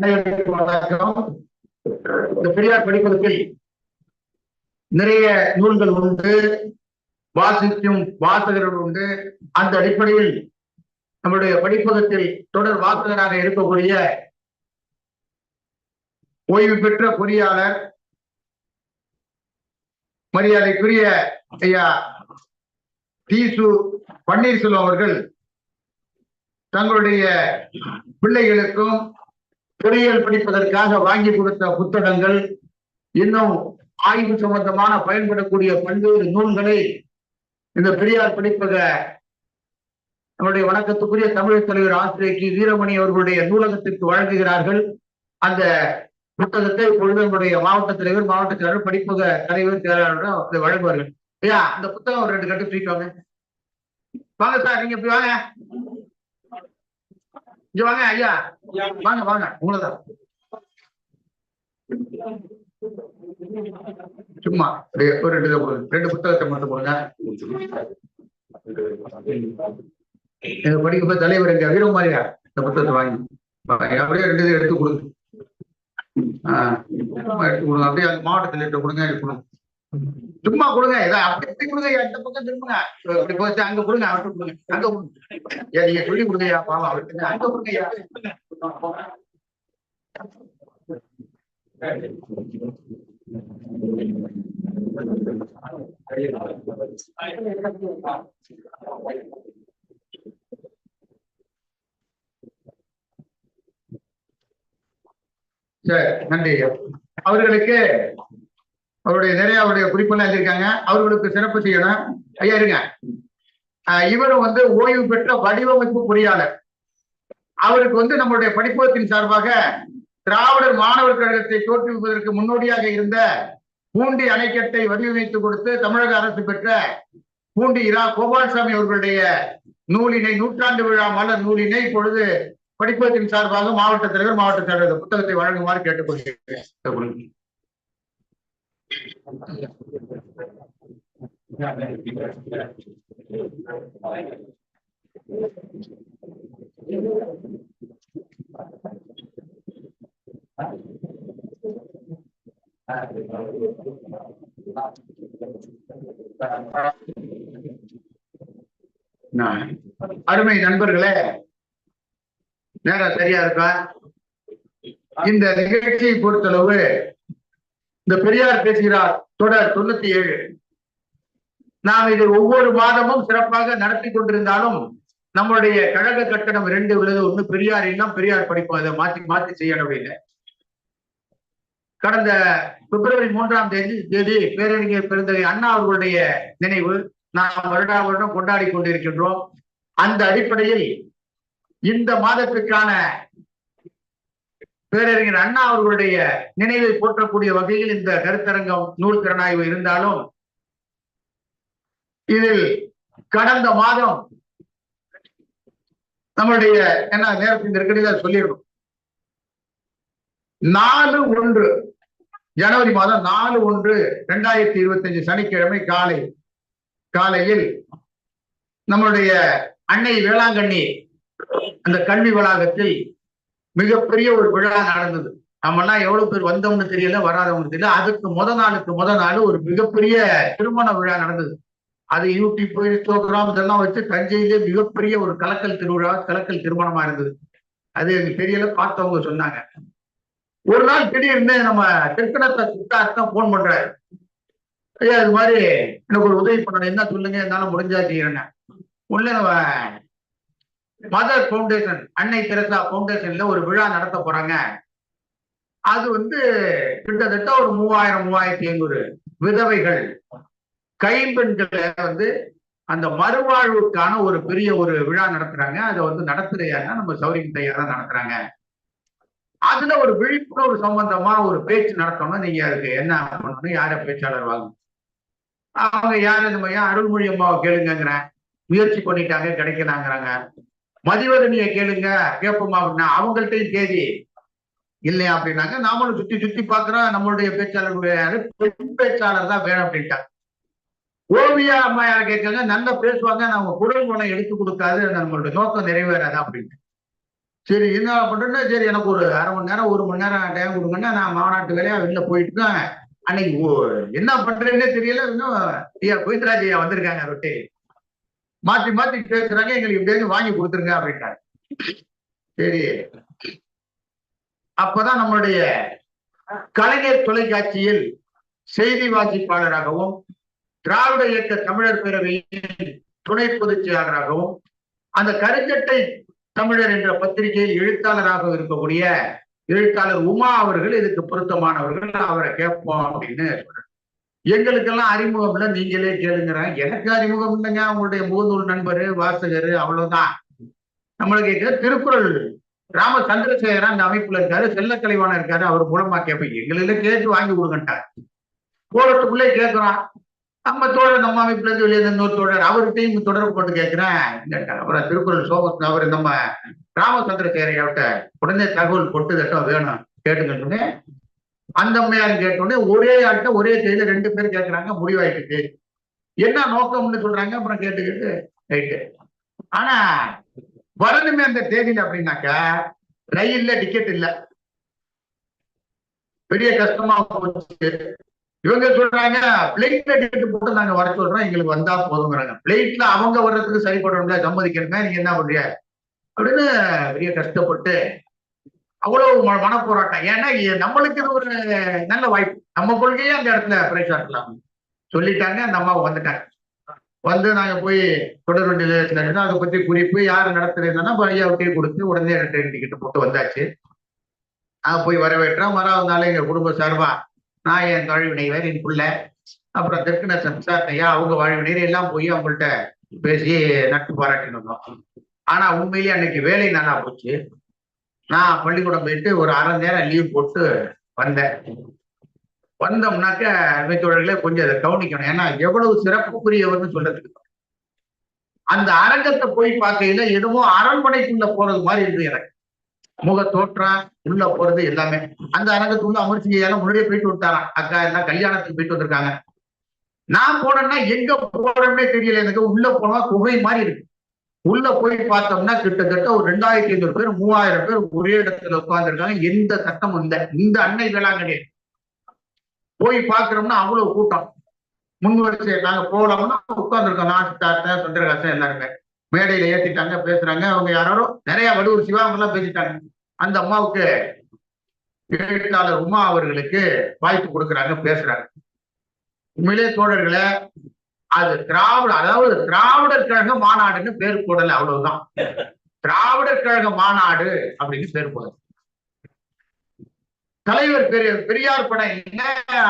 வணக்கம். இந்த பெரியார் படிப்பதற்கில் நிறைய நூல்கள் உண்டு வாசிக்கும் வாசகர்கள் உண்டு. அந்த அடிப்படையில் நம்முடைய படிப்பகத்தில் தொடர் வாசகராக இருக்கக்கூடிய ஓய்வு பெற்ற பொறியாளர் மரியாதைக்குரிய ஐயா தீசு பன்னீர்செல்வம் அவர்கள் தங்களுடைய பிள்ளைகளுக்கும் பொறியியல் படிப்பதற்காக வாங்கி கொடுத்த புத்தகங்கள் இன்னும் ஆய்வு சம்பந்தமான பயன்படக்கூடிய பல்வேறு நூல்களை இந்த பெரியார் படிப்பக நம்முடைய வணக்கத்துக்குரிய தமிழ் தலைவர் ஆசிரியர் வீரமணி அவர்களுடைய நூலகத்திற்கு வழங்குகிறார்கள். அந்த புத்தகத்தை இப்பொழுது நம்முடைய மாவட்ட தலைவர் மாவட்ட தலைவர் படிப்பக தலைவர் செயலாளர் அதை வழங்குவார்கள். ஐயா அந்த புத்தகம் ஒரு ரெண்டு கட்டு தூக்கிட்டு வாங்க. வாங்க சார் நீங்க இப்படி வாங்க. இங்க வாங்க ஐயா. வாங்க வாங்க. உங்களதான் சும்மா ஒரு ரெண்டு இதை கொடுங்க. ரெண்டு புத்தகத்தை மட்டும் கொடுங்க எங்க படிக்க தலைவர் எங்க? வீரமாரியா இந்த புத்தகத்தை வாங்கி. அப்படியே ரெண்டு இதை எடுத்து கொடுங்க. ஆஹ் எடுத்து கொடுங்க. அப்படியே அந்த மாவட்டத்தில் எடுத்து கொடுங்க கொடுங்க. சும்மா கொடுங்க இதை அப்படி கொடுங்க ஐயா, இந்த பக்கம் திரும்புங்க. அப்படி போச்சு அங்க கொடுங்க அவர்கிட்ட கொடுங்க. அங்க கொடுங்க. ஏன் நீங்க சொல்லி கொடுங்க பாவம் அவருக்கு அங்க கொடுங்க சரி நன்றி அவர்களுக்கு அவருடைய நிறைய அவருடைய குறிப்பெல்லாம் எழுதியிருக்காங்க. அவர்களுக்கு சிறப்பு செய்யணும். ஐயா இருங்க. இவரும் வந்து ஓய்வு பெற்ற வடிவமைப்பு பொறியாளர். அவருக்கு வந்து நம்மளுடைய படிப்பகத்தின் சார்பாக திராவிடர் மாணவர் கழகத்தை தோற்றுவிப்பதற்கு முன்னோடியாக இருந்த பூண்டி அணைக்கட்டை வடிவமைத்து கொடுத்து தமிழக அரசு பெற்ற பூண்டி இரா கோபால்சாமி அவர்களுடைய நூலினை நூற்றாண்டு விழா மலர் நூலினை இப்பொழுது படிப்பகத்தின் சார்பாக மாவட்ட தலைவர் மாவட்ட தலைவர் புத்தகத்தை வழங்குமாறு கேட்டுக்கொள்கிறேன். அருமை நண்பர்களே நேரம் சரியா இருக்கா? இந்த நிகழ்ச்சியை பொறுத்தளவு இந்த பெரியார் பேசுகிறார் தொடர் தொண்ணூத்தி ஏழு நாம் இதை ஒவ்வொரு மாதமும் சிறப்பாக நடத்தி கொண்டிருந்தாலும் நம்மளுடைய கழக கட்டணம் ரெண்டு உள்ளது ஒண்ணு பெரியார் இல்லம் பெரியார் படிப்போம் அதை மாத்தி மாத்தி செய்யணும் அப்படின்னு கடந்த பிப்ரவரி மூன்றாம் தேதி தேதி பேரறிஞர் பெருந்தகை அண்ணா அவர்களுடைய நினைவு நாம் வருடா வருடம் கொண்டாடி கொண்டிருக்கின்றோம். அந்த அடிப்படையில் இந்த மாதத்திற்கான பேரறிஞர் அண்ணா அவர்களுடைய நினைவை போற்றக்கூடிய வகையில் இந்த கருத்தரங்கம் நூல் திறனாய்வு இருந்தாலும் இதில் கடந்த மாதம் நம்மளுடைய என்ன நேரத்தின் நெருக்கடியில சொல்லிடுறோம் நாலு ஒன்று ஜனவரி மாதம் நாலு ஒன்று ரெண்டாயிரத்தி இருபத்தி அஞ்சு சனிக்கிழமை காலை காலையில் நம்மளுடைய அன்னை வேளாங்கண்ணி அந்த கல்வி வளாகத்தில் மிகப்பெரிய ஒரு விழா நடந்தது. நம்மெல்லாம் எவ்வளவு பேர் வந்தவங்க தெரியல வராதவங்க தெரியல. அதுக்கு முத நாளுக்கு முத நாள் ஒரு மிகப்பெரிய திருமண விழா நடந்தது. அது யூடியூப் ப்ரோக்ராம் இதெல்லாம் வச்சு தஞ்சையிலே மிகப்பெரிய ஒரு கலக்கல் திருவிழா கலக்கல் திருமணமா இருந்தது. அது எனக்கு தெரியல பார்த்தவங்க சொன்னாங்க. ஒரு நாள் திடீர்னு நம்ம திருக்கணத்தை தான் போன் பண்றாரு. ஐயா இது மாதிரி எனக்கு ஒரு உதவி பண்ணணும். என்ன சொல்லுங்க? என்னால முடிஞ்சா செய்யறேன்னு உள்ள நம்ம மதர் பவுண்டேஷன் அன்னை தெரசா ஃபவுண்டேஷன்ல ஒரு விழா நடத்த போறாங்க. அது வந்து கிட்டத்தட்ட ஒரு மூவாயிரம் மூவாயிரத்தி ஐநூறு விதவைகள். கைம்பெண்களை வந்து அந்த மறுவாழ்வுக்கான ஒரு பெரிய ஒரு விழா நடத்துறாங்க. அதை வந்து நடத்துறையாருன்னா நம்ம சௌரியம் தையா தான் நடத்துறாங்க. அதுல ஒரு விழிப்புணர்வு சம்பந்தமா ஒரு பேச்சு நடத்தணும் நீங்க அதுக்கு என்ன பண்ணணும்? யார பேச்சாளர் வாங்க அவங்க யாரு? இந்த ஏன் அருள்மொழி அம்மாவை கேளுங்கிறேன் முயற்சி பண்ணிட்டாங்க கிடைக்கலாங்கிறாங்க. மதிவதனியை கேளுங்க கேட்போமா அப்படின்னா அவங்கள்ட்டையும் தேதி இல்லையா அப்படின்னாங்க நாமளும் சுத்தி சுத்தி பாக்குறோம் நம்மளுடைய பேச்சாளர் யாரு? பெண் பேச்சாளர் தான் வேணும் அப்படின்ட்டாங்க ஓவியா அம்மா யார கேட்காங்க? நல்லா பேசுவாங்க நம்ம குரல் குணம் எடுத்து கொடுக்காது நம்மளுடைய நோக்கம் நிறைவேறாது அப்படின்ட்டு. சரி என்ன பண்றேன்னா சரி எனக்கு ஒரு அரை மணி நேரம் ஒரு மணி நேரம் டைம் கொடுங்கன்னா நான் மாநாட்டு வேலையா வெளில போயிட்டு இருக்கேன் அன்னைக்கு என்ன பண்றேன்னே தெரியல இன்னும் ஐயா கோவிந்தராஜ் ஐயா வந்திருக்காங்க ரொட்டி மாத்தி மாத்தி பேசுறாங்க எங்களுக்கு எப்படியாவது வாங்கி கொடுத்துருங்க அப்படின்றாங்க சரி அப்பதான் நம்மளுடைய கலைஞர் தொலைக்காட்சியில் செய்தி வாசிப்பாளராகவும் திராவிட இயக்க தமிழர் பேரவையின் துணை பொதுச் செயலாளராகவும் அந்த கருச்சட்டை தமிழர் என்ற பத்திரிகையில் எழுத்தாளராக இருக்கக்கூடிய எழுத்தாளர் உமா அவர்கள் இதுக்கு பொருத்தமானவர்கள் அவரை கேட்போம் அப்படின்னு சொல்றாரு. எங்களுக்கெல்லாம் அறிமுகம் இல்லை நீங்களே கேளுங்கிறேன். எனக்கு அறிமுகம் இல்லைங்க. அவங்களுடைய மூதூர் நண்பர் வாசகர் அவ்வளவுதான். நம்மளுக்கு திருக்குறள் ராம சந்திரசேகரன் அந்த அமைப்புல இருக்காரு செல்ல இருக்காரு அவர் மூலமா கேட்பீங்க எங்களில கேட்டு வாங்கி கொடுங்கட்டார் போறதுக்குள்ளே கேட்கிறோம் நம்ம தோழர் நம்ம அமைப்புல இருந்து வெளியே இன்னொரு தோழர் அவர்கிட்டையும் தொடர்பு கொண்டு கேட்கிறேன். கேட்டார். அப்புறம் திருக்குறள் சோபத் அவர் நம்ம ராமச்சந்திரசேகரையாவிட்ட உடனே தகவல் கொட்டு தட்டம் வேணும் கேட்டுக்கிட்டு அந்த அம்மையார் கேட்டோடனே ஒரே ஆட்ட ஒரே செய்தியில ரெண்டு பேர் கேட்கிறாங்க முடிவாயிட்டு என்ன நோக்கம்னு சொல்றாங்க அப்புறம் கேட்டுக்கிட்டு ரைட்டு ஆனா வரணுமே அந்த தேதியில அப்படின்னாக்கா ரயில்ல டிக்கெட் இல்ல. பெரிய கஷ்டமா போச்சு. இவங்க சொல்றாங்க பிளைட்ல டிக்கெட் போட்டு நாங்க வர சொல்றோம் எங்களுக்கு வந்தா போதுங்கிறாங்க பிளைட்ல அவங்க வர்றதுக்கு சரிப்படுறோம்ல சம்மதிக்கணுமே நீங்க என்ன பண்றீங்க? அப்படின்னு பெரிய கஷ்டப்பட்டு அவ்வளவு மன போராட்டம் ஏன்னா நம்மளுக்கு இது ஒரு நல்ல வாய்ப்பு. நம்ம கொள்கையே அந்த இடத்துல பிரச்சாரலாம் சொல்லிட்டாங்க அந்த அம்மா வந்துட்டாங்க. வந்து நாங்க போய் தொடர் வண்டி நிலையத்துல அதை பத்தி குறிப்பு யார் நடத்துறதுன்னா ஐயாவுக்கே கொடுத்து உடனே ட்ரெயின் டிக்கெட் போட்டு வந்தாச்சு. நான் போய் வரவேற்றோம். மறாவது நாள் எங்க குடும்ப சார்பா நான் என் வாழ்வினைவர் என் பிள்ளை. அப்புறம் தெற்குநேசன் ஐயா அவங்க வாழ்வினைவர் எல்லாம் போய் அவங்கள்ட்ட பேசி நட்பு பாராட்டின்னு வந்தோம் ஆனா உண்மையிலேயே அன்னைக்கு வேலை நல்லா போச்சு. நான் பள்ளிக்கூடம் போயிட்டு ஒரு அரை நேரம் லீவ் போட்டு வந்தேன். வந்தோம்னாக்க அமைச்சர்களே கொஞ்சம் அதை கவனிக்கணும். ஏன்னா எவ்வளவு சிறப்புக்குரியவர்னு சொல்றதுக்கு அந்த அரங்கத்தை போய் பார்க்கையில என்னமோ அரண்மனைக்குள்ள போறது மாதிரி இருக்கு எனக்கு. முக தோற்றம் உள்ள போறது எல்லாமே. அந்த அரங்கத்துக்குள்ள அமர்ச்சியெல்லாம் முன்னாடியே போயிட்டு விட்டாரான் அக்கா எல்லாம் கல்யாணத்துக்கு போயிட்டு வந்திருக்காங்க. நான் போனேன்னா எங்க போறேன்னே தெரியல எனக்கு. உள்ள போனா குகை மாதிரி இருக்கு. உள்ள போய் பார்த்தோம்னா கிட்டத்தட்ட ஒரு ரெண்டாயிரத்தி ஐநூறு பேர் மூவாயிரம் பேர் ஒரே இடத்துல உட்கார்ந்துருக்காங்க. எந்த சட்டமும் இல்லை. இந்த அன்னை வேளாங்கண்ணி. போய் பார்க்கிறோம்னா அவ்வளவு கூட்டம். முன்வரிசை நாங்க போகலாம்னா உட்கார்ந்துருக்கோம். நான் தாத்தா சந்திரகாசன் எல்லாருமே. மேடையில ஏத்திட்டாங்க பேசுறாங்க. அவங்க யாரோ நிறைய வடுவூர் சிவாங்கெல்லாம் பேசிட்டாங்க. அந்த அம்மாவுக்கு எழுத்தாளர் உமா அவர்களுக்கு வாய்ப்பு கொடுக்குறாங்க பேசுறாங்க. உண்மையிலே தோழர்களை அது திராவிட அதாவது திராவிடர் கழக மாநாடுன்னு பேர் போடல அவ்வளவுதான். திராவிடர் கழக மாநாடு அப்படின்னு பேர் போடல. தலைவர் பெரிய பெரியார் படம் இல்ல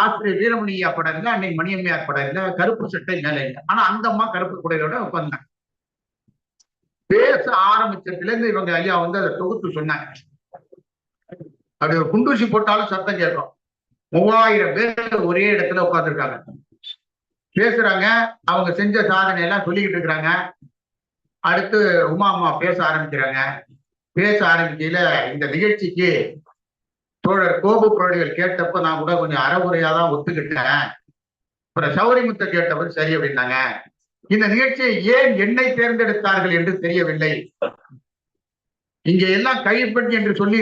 ஆசிரியர் வீரமணியா படம் இல்ல அன்னைக்கு மணியம்மையார் படம் இல்ல கருப்பு சட்டை மேல இல்லை. ஆனா அந்த அம்மா கருப்பு குடையோட உட்கார்ந்தாங்க பேச ஆரம்பிச்சதுல இருந்து இவங்க ஐயா வந்து அதை தொகுத்து சொன்னாங்க. அப்படி ஒரு குண்டூசி போட்டாலும் சத்தம் கேட்கும். மூவாயிரம் பேர் ஒரே இடத்துல உட்காந்துருக்காங்க பேசுறாங்க. அவங்க செஞ்ச சாதனை எல்லாம் சொல்லிக்கிட்டு இருக்கிறாங்க. அடுத்து உமா அம்மா பேச ஆரம்பிக்கிறாங்க. பேச ஆரம்பிக்கையில இந்த நிகழ்ச்சிக்கு தோழர் கோபு குரல்கள் கேட்டப்ப நான் கூட கொஞ்சம் அறகுறையா தான் ஒத்துக்கிட்டேன். அப்புறம் சௌரிமுத்த கேட்டவர் சரி அப்படின்னாங்க. இந்த நிகழ்ச்சியை ஏன் என்னை தேர்ந்தெடுத்தார்கள் என்று தெரியவில்லை. இங்க எல்லாம் கைப்பற்றி என்று சொல்லி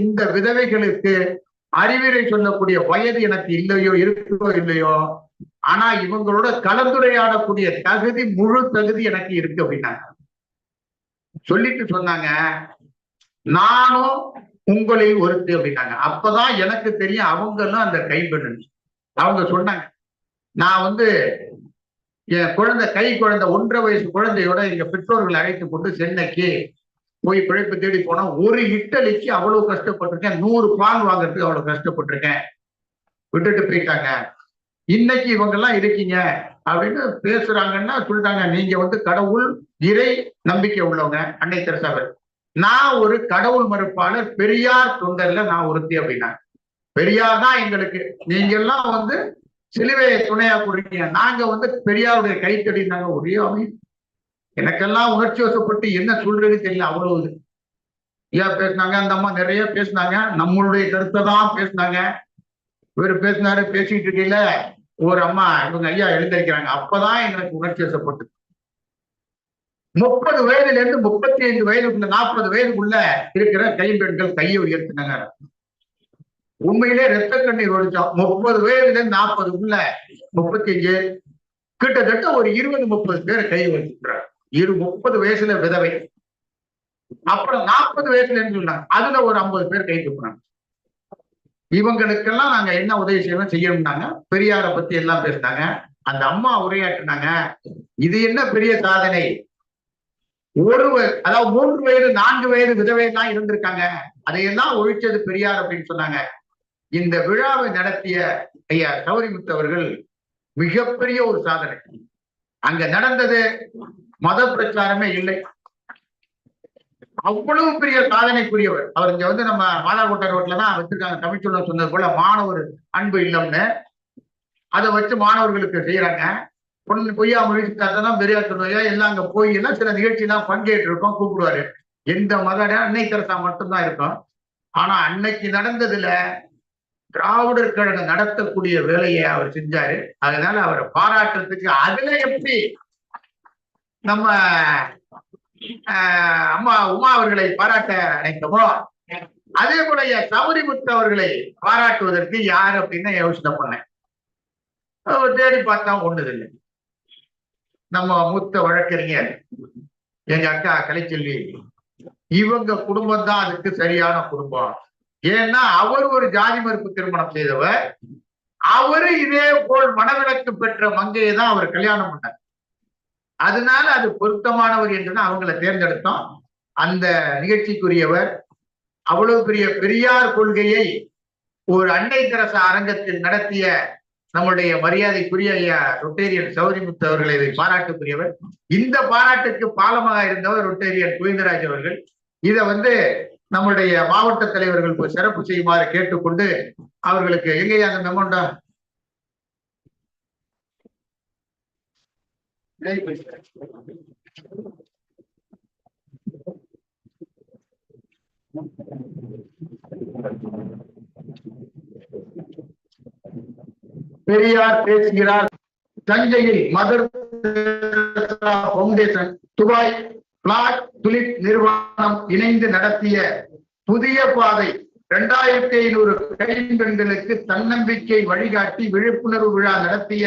இந்த விதவைகளுக்கு அறிவுரை சொல்லக்கூடிய வயது எனக்கு இல்லையோ இருக்கோ இல்லையோ? ஆனா இவங்களோட கலந்துரையாடக்கூடிய தகுதி முழு தகுதி எனக்கு இருக்கு அப்படின்னாங்க. சொல்லிட்டு சொன்னாங்க நானும் உங்களை ஒருத்தி அப்படின்னாங்க. அப்பதான் எனக்கு தெரியும் அவங்களும் அந்த கைப்பெண்ணு அவங்க சொன்னாங்க நான் வந்து என் குழந்தை கை குழந்தை ஒன்றரை வயசு குழந்தையோட எங்க பெற்றோர்களை அழைத்து கொண்டு சென்னைக்கு போய் பிழைப்பு தேடி போனா ஒரு இட்டலிக்கு அவ்வளவு கஷ்டப்பட்டிருக்கேன். நூறு பால் வாங்குறதுக்கு அவ்வளவு கஷ்டப்பட்டிருக்கேன். விட்டுட்டு போயிட்டாங்க. இன்னைக்கு இவங்க எல்லாம் இருக்கீங்க அப்படின்னு பேசுறாங்கன்னா சொல்லிட்டாங்க நீங்க வந்து கடவுள் இறை நம்பிக்கை உள்ளவங்க. அன்னை தெரசாவர் நான் ஒரு கடவுள் மறுப்பாளர் பெரியார் தொண்டர்ல நான் ஒருத்தி அப்படின்னா. பெரியார் தான் எங்களுக்கு. நீங்க எல்லாம் வந்து சிலுவையை துணையா கொடுக்கீங்க நாங்க வந்து பெரியாருடைய கைத்தடினாங்க ஒரே அமை. எனக்கெல்லாம் உணர்ச்சி வசப்பட்டு என்ன சொல்றதுன்னு தெரியல. அவ்வளவு இது. ஏன் பேசினாங்க அந்த அம்மா நிறைய பேசினாங்க. நம்மளுடைய கருத்தை தான் பேசினாங்க. இவர் பேசினாரு பேசிட்டு இருக்கீங்களே. ஒரு அம்மா இவங்க ஐயா எழுந்திருக்கிறாங்க. அப்பதான் எனக்கு உணர்ச்சி வசப்பட்டு முப்பது வயதுல இருந்து முப்பத்தி ஐந்து வயதுக்குள்ள நாற்பது வயதுக்குள்ள இருக்கிற கைம்பெண்கள் கையை உயர்த்தினாங்க. உண்மையிலே ரத்த கண்ணீர் ஒழிச்சோம் முப்பது வயதுல இருந்து நாற்பதுக்குள்ள முப்பத்தி அஞ்சு கிட்டத்தட்ட ஒரு இருபது முப்பது பேர் கை வச்சுக்கிறார் இரு முப்பது வயசுல விதவை. அப்புறம் நாற்பது வயசுல இருந்து சொன்னாங்க. அதுல ஒரு ஐம்பது பேர் கை தூக்குனாங்க இவங்களுக்கெல்லாம் நாங்க என்ன உதவி செய்யணும் செய்யணும்னாங்க பெரியார பத்தி எல்லாம் பேசினாங்க. அந்த அம்மா உரையாற்றினாங்க. இது என்ன பெரிய சாதனை? ஒரு அதாவது மூன்று வயது நான்கு வயது விதவை தான் இருந்திருக்காங்க. அதையெல்லாம் ஒழிச்சது பெரியார் அப்படின்னு சொன்னாங்க. இந்த விழாவை நடத்திய ஐயா சௌரிமுத்து அவர்கள் மிகப்பெரிய ஒரு சாதனை. அங்க நடந்தது மத பிரச்சாரமே இல்லை. அவ்வளவு பெரிய சாதனைக்குரியவர். அவர் இங்க வந்து நம்ம மாதாக்கோட்டை ரோட்ல தான் வச்சிருக்காங்க. தமிழ்ச்சொல்லம் சொன்னது போல மாணவர் அன்பு இல்லம்னு. அதை வச்சு மாணவர்களுக்கு செய்யறாங்க. பொண்ணு பொய்யா மொழிக்காதான் பெரியார் சொன்னையா எல்லாம் அங்க போய் எல்லாம் சில நிகழ்ச்சியெல்லாம் பங்கேற்று இருக்கோம் கூப்பிடுவாரு. எந்த மத அன்னை தெரசா மட்டும்தான் இருக்கும். ஆனா அன்னைக்கு நடந்ததுல திராவிடர் கழகம் நடத்தக்கூடிய வேலையை அவர் செஞ்சாரு. அதனால அவரை பாராட்டுறதுக்கு அதுல எப்படி நம்ம அம்மா உமா அவர்களை பாராட்ட நினைத்தோமோ அதே போல என் சௌரிமுத்து அவர்களை பாராட்டுவதற்கு யார் அப்படின்னு யோசனை பண்ணேன் தேடி பார்த்தா ஒண்ணுதில்லை நம்ம மூத்த வழக்கறிஞர் எங்க அக்கா கலைச்செல்வி இவங்க குடும்பம் தான் அதுக்கு சரியான குடும்பம். ஏன்னா அவர் ஒரு ஜாதி மறுப்பு திருமணம் செய்தவர். அவரு இதே போல் மனவிலக்கு பெற்ற மங்கையை தான் அவர் கல்யாணம் பண்ணார். அதனால அது பொருத்தமானவர் என்றுதான் அவங்கள தேர்ந்தெடுத்தோம். அந்த நிகழ்ச்சிக்குரியவர் அவ்வளவு பெரிய பெரியார் கொள்கையை ஒரு அண்டை தரச அரங்கத்தில் நடத்திய நம்முடைய மரியாதைக்குரிய ஐயா ரொட்டேரியன் சௌரிமுத்து அவர்களை இதை பாராட்டுக்குரியவர். இந்த பாராட்டுக்கு பாலமாக இருந்தவர் ரொட்டேரியன் கோவிந்தராஜ் அவர்கள். இதை வந்து நம்முடைய மாவட்ட தலைவர்கள் சிறப்பு செய்யுமாறு கேட்டுக்கொண்டு அவர்களுக்கு எங்கேயா அந்த மெமோண்டா பெரியார் பேசுகிறார். தஞ்சையில் mother foundation Dubai flat tulip நிறுவனம் இணைந்து நடத்திய புதிய பாதை இரண்டாயிரத்தி ஐநூறு கைம்பெண்களுக்கு தன்னம்பிக்கை வழிகாட்டி விழிப்புணர்வு விழா நடத்திய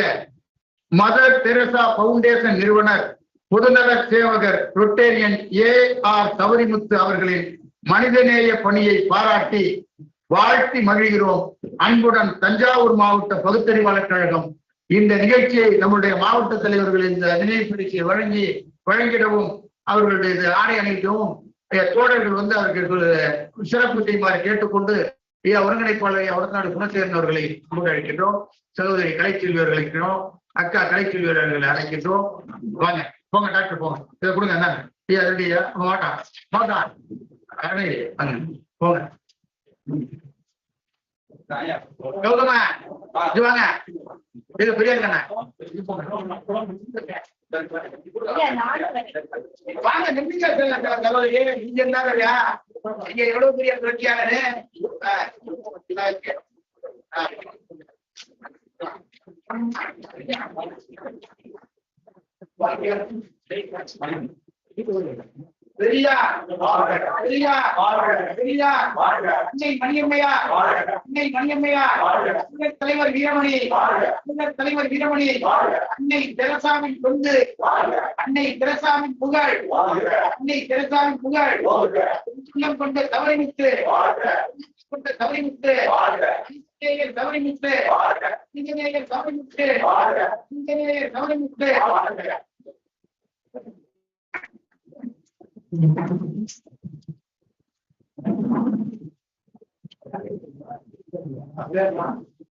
மதர் தெரசா பவுண்டேஷன் நிறுவனர் பொதுநல சேவகர் ரொட்டேரியன் ஏ ஆர் சவரிமுத்து அவர்களின் மனிதநேய பணியை பாராட்டி வாழ்த்தி மகிழ்கிறோம். அன்புடன் தஞ்சாவூர் மாவட்ட பகுத்தறிவாளர் கழகம் இந்த நிகழ்ச்சியை நம்முடைய மாவட்ட தலைவர்கள் இந்த நினைவு பரிசை வழங்கி வழங்கிடவும் அவர்களுடைய ஆணை ஆடை தோழர்கள் வந்து அவர்களுக்கு சிறப்பு செய்யுமாறு கேட்டுக்கொண்டு ஒருங்கிணைப்பாளரை அவர் நாடு உடற்நாடு அவர்களை அழைக்கின்றோம். சகோதரி கலைச்செல்வி அவர்களை அழைக்கிறோம் அக்கா கலைச்செல்வி அவர்களை அழைக்கின்றோம் வாங்க போங்க டாக்டர் போங்க. இதை கொடுங்க என்ன? ஐயா ரெடி ஐயா மாட்டா மாட்டா அரணை, வாங்க போங்க. கௌதமா இது வாங்க. இது பெரிய கண்ணா இது போங்க வாங்க சகோதரி இங்க இருந்தாங்கய்யா இங்க எவ்வளவு பெரிய பிரச்சனையானது பெரியா பெரியா பெரியா அன்னை மணியம்மையா அன்னை மணியம்மையா தலைவர் வீரமணி தலைவர் வீரமணி அன்னை தெரசாமி கொண்டு அன்னை தெரசாமி புகழ் அன்னை தெரசாமி புகழ் உள்ளம் கொண்ட தவறிமித்து கொண்ட தவறிமித்து இன்ஜினியர் தவறிமித்து இன்ஜினியர் தவறிமித்து இன்ஜினியர் தவறிமித்து